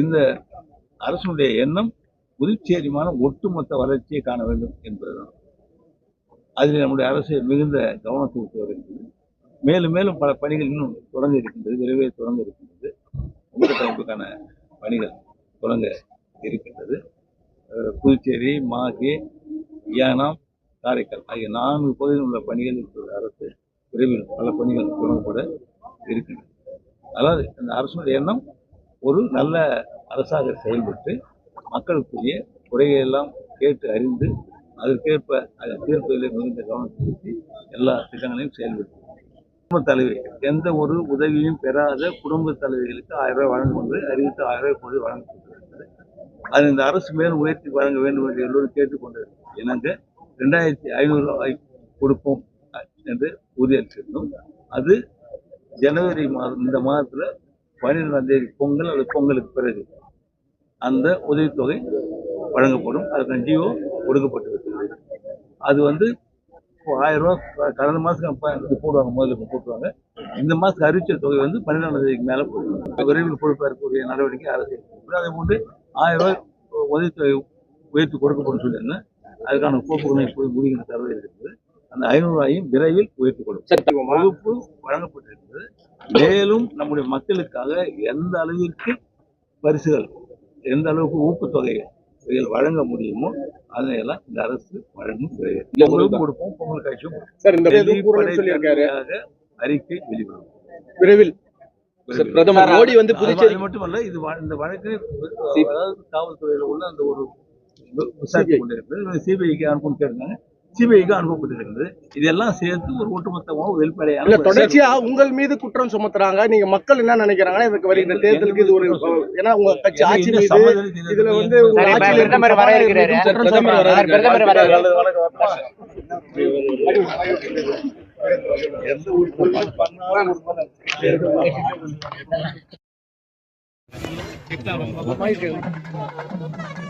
இந்த அரசனுடைய எண்ணம் புதுச்சேரிமான ஒட்டுமொத்த வளர்ச்சியை காண வேண்டும் என்பதுதான். அதில் நம்முடைய அரசு மிகுந்த கவனம் செலுத்தி வருகிறது. மேலும் மேலும் பல பணிகள் இன்னும் தொடங்க இருக்கின்றது விரைவில் தொடங்க இருக்கின்றது. உள்கட்டமைப்புக்கான பணிகள் தொடங்க இருக்கின்றது. புதுச்சேரி மாகே யானாம் காரைக்கால் ஆகிய நான்கு பகுதியில் உள்ள பணிகள் இப்போது அரசு விரைவில் பல பணிகள் தொடங்கப்பட இருக்கின்றன அதாவது இந்த அரசுடைய எண்ணம் ஒரு நல்ல அரசாக செயல்பட்டு மக்களுக்குரிய குறைகளை எல்லாம் கேட்டு அறிந்து அதற்கேற்ப அதை தீர்ப்பதில் மிகுந்த கவனம் செலுத்தி எல்லா திட்டங்களையும் செயல்படுத்தும் குடும்ப தலைவி எந்த ஒரு உதவியும் பெறாத குடும்ப தலைவிகளுக்கு ஆயிரம் ரூபாய் வழங்கும் அறிவித்து ஆயிரம் ரூபாய் கொண்டு வழங்கப்பட்டிருக்கிறது அது இந்த அரசு மேலும் உயர்த்தி வழங்க வேண்டும் என்று எல்லோரும் கேட்டுக்கொண்டு இணங்க ரெண்டாயிரத்தி ஐநூறு ரூபாய் கொடுப்போம் என்று உறுதியளித்திருந்தோம். அது ஜனவரி மாதம் இந்த மாதத்தில் பன்னிரெண்டாம் தேதி பொங்கல் அல்லது பொங்கலுக்கு பிறகு அந்த உதவித்தொகை வழங்கப்படும். அதுக்கான ஜியோ கொடுக்கப்பட்டிருக்கிறது அது வந்து இப்போ ஆயிரம் ரூபாய் கடந்த மாதத்துக்கு இது போடுவாங்க முதல்ல இப்போ போட்டுருவாங்க. இந்த மாதத்துக்கு அறிவிச்ச தொகை வந்து பன்னிரெண்டாம் தேதிக்கு மேலே போடுவாங்க விரைவில் பொறுப்பேற்கக்கூடிய நடவடிக்கை அரசு அதை அதே போன்று ஆயிரம் ரூபாய் உதவித்தொகை உயர்த்தி கொடுக்கப்படும் சொல்லியிருந்தேன். அதுக்கான கோப்புகளை இப்போது முடிகிற தரவு இருக்குது அந்த ஐநூறு ரூபாயும் விரைவில் உயர்த்தி கொடுக்கும் வகுப்பு வழங்கப்பட்டிருக்கிறது. மேலும் நம்முடைய மக்களுக்காக எந்த அளவிற்கு பரிசுகள் எந்த அளவுக்கு ஊக்கத்தொகைகள் இவைகள் வழங்க முடியுமோ அதையெல்லாம் இந்த அரசு வழங்கும். பொங்கலுக்கும் கொடுப்போம் பொங்கல் காட்சியும். சார் இந்த அறிக்கை வெளிவரும். விரைவில். பிரதமர் மோடி வந்து புதுச்சேரி மட்டுமல்ல இது இந்த வழக்கு அதாவது காவல்துறையில உள்ள அந்த ஒரு விசாரித்து கொண்டிருக்கிறது. சிபிஐக்கு அனுப்பணும் கேட்டாங்க சிபிஐக்கு அனுப்பப்பட்டிருக்கிறது. இதெல்லாம் சேர்த்து ஒரு ஒட்டுமொத்தமாக இல்ல வெளிப்படையான ஒரு- தொடர்ச்சியா உங்கள் மீது குற்றம் சுமத்துறாங்க. நீங்க மக்கள் என்ன நினைக்கிறாங்கன்னா இதுக்கு வருகிற தேர்தலுக்கு இது ஒரு ஏன்னா உங்க கட்சி ஆட்சி இதுல வந்து பிரதமர் வர இருக்கிறாரு. பிரதமர். வர வர. எந்த உறுப்பினர் பண்ணாலும் Thank